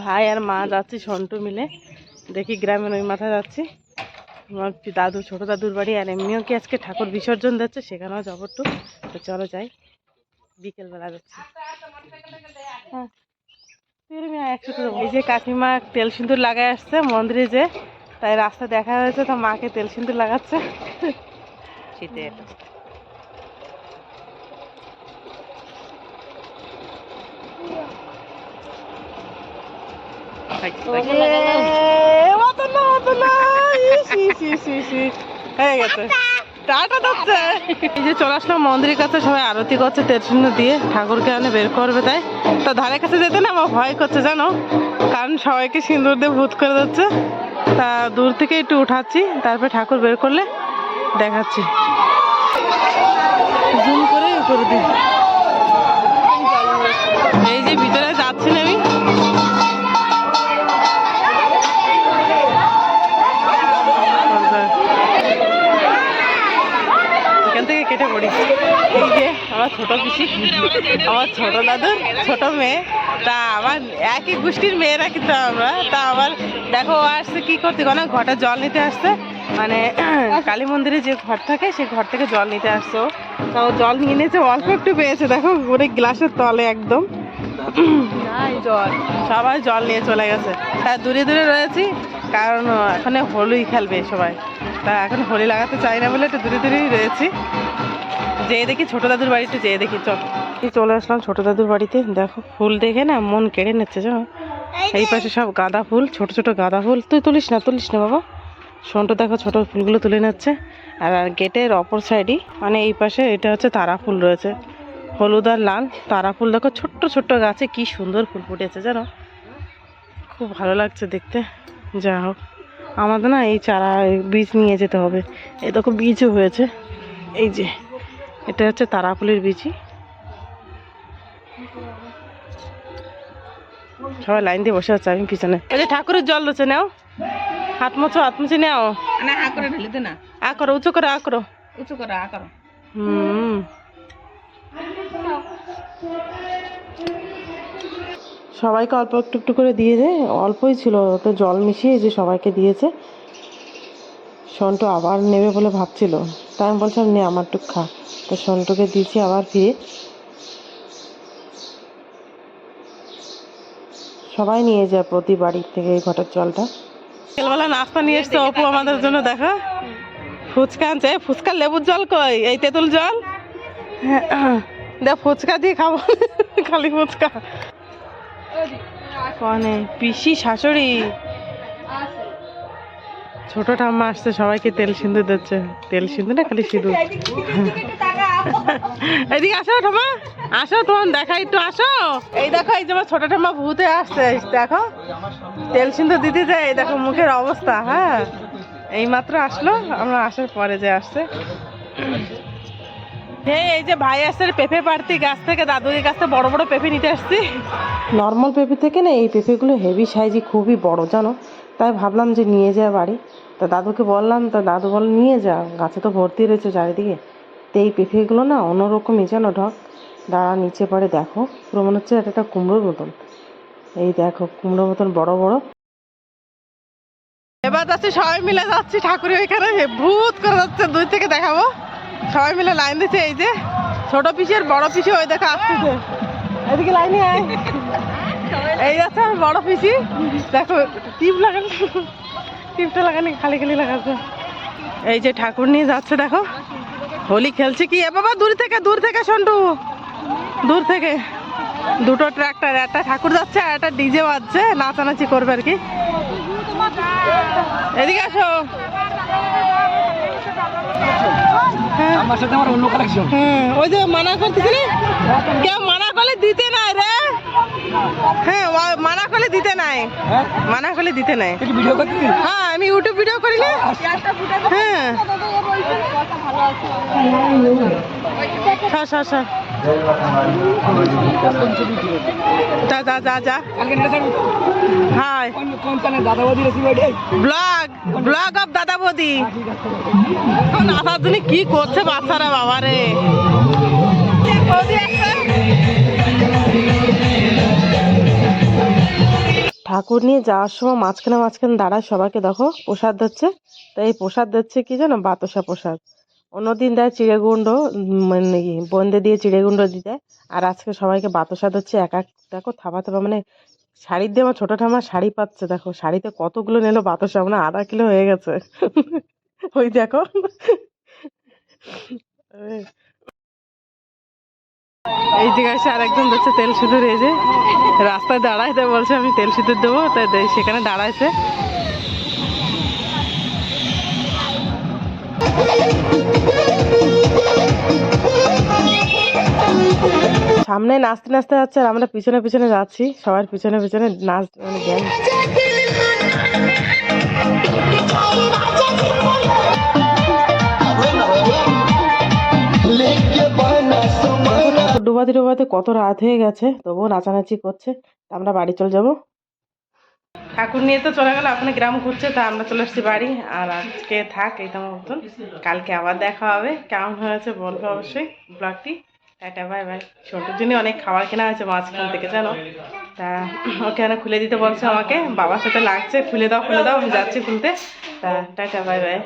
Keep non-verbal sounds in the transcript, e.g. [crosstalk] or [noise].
ভাই আর মা যাচ্ছি সন্টু মিলে। দেখি গ্রামের ওই মাথায় যাচ্ছি। আমার দাদু, ছোট দাদুর বাড়ি, আর এমনিও কি আজকে ঠাকুর বিসর্জন দিচ্ছে, সেখানেও যাব তো চলো যাই। বিকেলবেলা যাচ্ছি। হ্যাঁ। এই যে কাকিমা তেল সিঁদুর লাগাই আসছে মন্দিরে যে, তাই রাস্তা দেখা হয়েছে, তো মাকে তেল সিঁদুর লাগাচ্ছে। শীতে। হয়ে গেছে। টাটা এই যে চলে আসলাম মন্দিরের কাছে সবাই আরতি করছে দিয়ে ঠাকুরকে আনে বের করবে তাই। তো ধারে কাছে যেতে না আমার ভয় করছে জানো? কারণ সবাইকে সিঁদুর দিয়ে ভূত করে দিচ্ছে তা দূর থেকে একটু উঠাচ্ছি তারপরে ঠাকুর বের করলে দেখাচ্ছি। জুম করে করে দিই। এই যে ভিতরে যাচ্ছি না আমি। এখান থেকে কেটে পড়ি। এই যে আমার ছোট পিসি, আমার ছোট দাদুর ছোট মেয়ে। তা আমার একই গোষ্ঠীর মেয়েরা কিন্তু আমরা। তা আবার দেখো আসছে কি করতে, কোনো ঘটে জল নিতে আসছে। মানে [clears throat] কালী মন্দিরে যে ঘর থাকে সেই ঘর থেকে জল নিতে আসছে। ও। তা জল নিয়ে নিয়েছে অল্প একটু পেয়েছে দেখো ওরে গ্লাসের তলে একদম। নাই জল। সবাই জল নিয়ে চলে গেছে। তা দূরে দূরে রয়েছি কারণ এখানে হোলি খেলবে সবাই। তা এখন হোলি লাগাতে চাই না বলে একটু দূরে দূরেই রয়েছি। যেয়ে দেখি ছোট দাদুর বাড়িতে যেয়ে দেখি চল। চলে আসলাম ছোট দাদুর বাড়িতে। দেখো ফুল দেখে না মন কেড়ে নিচ্ছে জানো? এই পাশে সব গাঁদা ফুল ছোট ছোট গাঁদা ফুল। তুই তুলিস না তুলিস না বাবা। সন্টু দেখো ছোট ফুলগুলো তুলে নিচ্ছে। আর গেটের অপর সাইডই মানে এই পাশে এটা হচ্ছে তারা ফুল রয়েছে। হলুদ আর লাল। তারা ফুল দেখো ছোট্ট ছোট্ট গাছে কি সুন্দর ফুল ফুটেছে, জানো? খুব ভালো লাগছে দেখতে। যা হোক, আমাদের না এই চারা বীজ নিয়ে যেতে হবে। এই দেখো বীজও হয়েছে। এই যে, এটা হচ্ছে তারা ফুলের বীজই। সবাই লাইন দিয়ে বসে আছে, আমি পিছনে। ঠাকুরের জল রয়েছে, নাও। হাত মোছো হাত মুছে নাও না করে ঢেলে দে না। আ করো উঁচু করো আ করো। উঁচু করে আ করো। হুম। সবাইকে অল্প একটু একটু করে দিয়ে দে অল্পই ছিল তো জল মিশিয়ে যে সবাইকে দিয়েছে। সন্টু আবার নেবে বলে ভাবছিল। তাই আমি বলছিলাম নে আমার টুক খা। তো সন্টুকে দিয়েছি আবার ফিরে। সবাই নিয়ে যায় প্রতি বাড়ির থেকে এই ঘটার জলটা। বিকেলবেলা নাস্তা নিয়ে এসছে অপু আমাদের জন্য, দেখো? ফুচকা আনছে। ফুচকা লেবুর জল কই? এই তেঁতুল জল? দেখ ফুচকা দিয়ে খাব। খালি ফুচকা। কনে, পিসি শাশুড়ি। ছোট ঠাম্মা আসছে, সবাইকে তেল সিঁদুর দিচ্ছে। তেল সিঁদুর না, খালি সিঁদুর। এদিকে আসো ঠাম্মা। আসো তোমার দেখা, একটু আসো। এই দেখো, এই যে আমার ছোট ঠাম্মা ভূতে আসছে, দেখো। তেল সিঁদুর দিতে যায় দেখো মুখের অবস্থা হ্যাঁ। এই মাত্র আসলো, আমরা আসার পরে যে আসছে। হ্যাঁ এই যে ভাই আসছে পেঁপে পাড়তি গাছ থেকে, দাদুর কাছ থেকে বড় বড় পেঁপে নিতে আসছি। নর্মাল পেঁপে থেকে না, এই পেঁপেগুলো হেভি সাইজে খুবই বড়, জানো? তাই ভাবলাম যে নিয়ে যা বাড়ি। তা দাদুকে বললাম, তা দাদু বল, নিয়ে যা, গাছে তো ভর্তি রয়েছে চারিদিকে। তো এই পেঁপেগুলো না অন্যরকমই, জানো, ঢক। দাঁড়া, নিচে পড়ে দেখো। পুরো মনে হচ্ছে একটা কুমড়োর মতন। এই দেখো কুমড়ো মতন বড় বড়। এবার যাচ্ছি, সবাই মিলে যাচ্ছি ঠাকুরের ওইখানে। ভূত করে যাচ্ছে দুই থেকে দেখাবো। সবাই মিলে লাইন দিচ্ছে, এই যে। ছোট পিসের, বড় পিসি, ওই দেখো আসতেছে এদিকে লাইনে আয়। এই যাচ্ছে আমার বড় পিসি। দেখো, টিপ লাগানো। টিপটা লাগানি, খালি খালি লাগাচ্ছে। এই যে ঠাকুর নিয়ে যাচ্ছে, দেখো। হোলি খেলছে কি? এ বাবা, দূর থেকে দূর থেকে, সন্টু। দূর থেকে। দুটো ট্রাক্টর একটা ঠাকুর যাচ্ছে আর একটা ডিজে বাজছে নাচানাচি করবে আর কি। এদিকে আসো। হ্যাঁ। আমার সাথে আমার অন্য কালেকশন হ্যাঁ ওই যে মানা করতেছিলি? কেউ মানা করলে দিতে নাই রে। হ্যাঁ মানা করলে দিতে নাই। হ্যাঁ? মানা করলে দিতে নাই। ভিডিও হ্যাঁ আমি ইউটিউব ভিডিও করি না? হ্যাঁ। যা যা যা যা। হাই ব্লগ ব্লগ অফ দাদা বৌদি। আসার জন্য কি করছে বাচ্চারা বাবা রে ঠাকুর নিয়ে যাওয়ার সময় মাঝখানে মাঝখানে দাঁড়ায় সবাইকে দেখো, প্রসাদ দিচ্ছে। তাই এই প্রসাদ দিচ্ছে কি জানো? বাতাসা প্রসাদ। অন্যদিন দেয় চিড়েগুন্ড মানে বন্দে দিয়ে চিড়েগুন্ড দেয়। আর আজকে সবাইকে বাতাসা দিচ্ছে এক এক, দেখো থাবা থাবা মানে শাড়ির দিয়ে আমার ছোটো ঠামা শাড়ি পাচ্ছে, দেখো শাড়িতে কতগুলো নিলো বাতাসা মানে আধা কিলো হয়ে গেছে। ওই দেখো। এই সে আরেকজন দিচ্ছে তেল সিঁদুর এই যে, রাস্তায় দাঁড়ায় তাই বলছে, আমি তেল সিঁদুর দেবো তাই সেখানে দাঁড়াইছে। সামনে নাচতে নাচতে যাচ্ছে আর আমরা পিছনে পিছনে যাচ্ছি। সবার পিছনে পিছনে নাচ মানে জ্ঞান ডুবাতে ডুবাতে কত রাত হয়ে গেছে, তবুও নাচানাচি করছে। আমরা বাড়ি চলে যাব। ঠাকুর নিয়ে তো চলে গেল ওখানে গ্রাম ঘুরছে, তা আমরা চলে আসছি বাড়ি। আর আজকে থাক এই তোমার মতন। কালকে আবার দেখা হবে, কেমন হয়েছে বলব অবশ্যই ব্লগটি। Tata, bye bye. ছোটোর জন্য অনেক খাবার কেনা হয়েছে মাঝখান থেকে জানো? তা ওকে এখানে খুলে দিতে বলছে আমাকে, বাবার সাথে লাগছে, খুলে দাও খুলে দাও, আমি যাচ্ছি খুলতে। তা টাটা, বাই বাই।